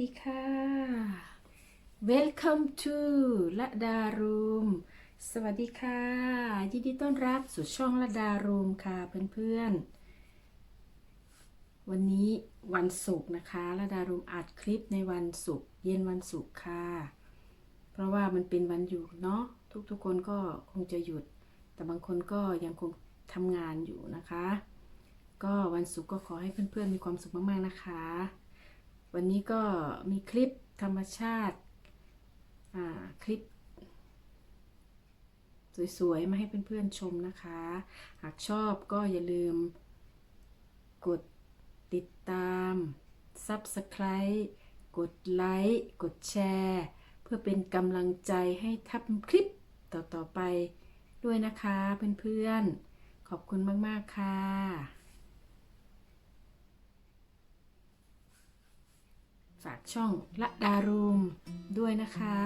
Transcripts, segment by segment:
ดีค่ะ Welcome to ละดารูม สวัสดีค่ะ ยินดีต้อนรับสู่ช่องละดารูมค่ะเพื่อนๆ วันนี้วันศุกร์นะคะละดารูมอัดคลิปในวันศุกร์เย็นวันศุกร์ค่ะ เพราะว่ามันเป็นวันหยุดเนาะ ทุกๆคนก็คงจะหยุด แต่บางคนก็ยังคงทำงานอยู่นะคะ ก็วันศุกร์ก็ขอให้เพื่อนๆมีความสุขมากๆนะคะ วันนี้ก็มีคลิปธรรมชาติคลิป สวยๆ มาให้เพื่อนๆชมนะคะ หากชอบก็อย่าลืม กดติดตาม Subscribe กดไลค์ กดแชร์ เพื่อเป็นกำลังใจให้ทำคลิปต่อๆไปด้วยนะคะเพื่อนๆ ขอบคุณมาก ๆ ค่ะ ฝากช่องละดารูมด้วยนะคะ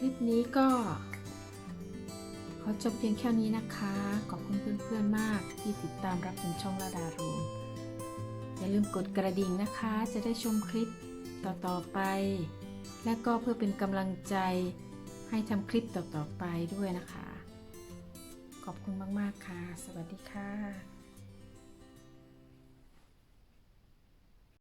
คลิปนี้ก็ ขอจบเพียงแค่นี้นะคะ ขอบคุณเพื่อนๆมากที่ติดตามรับชมช่องระดารูมอย่าลืมกดกระดิ่งนะคะ จะได้ชมคลิปต่อๆไป และก็เพื่อเป็นกำลังใจให้ทำคลิปต่อๆไปด้วยนะคะ ขอบคุณมากๆค่ะ สวัสดีค่ะ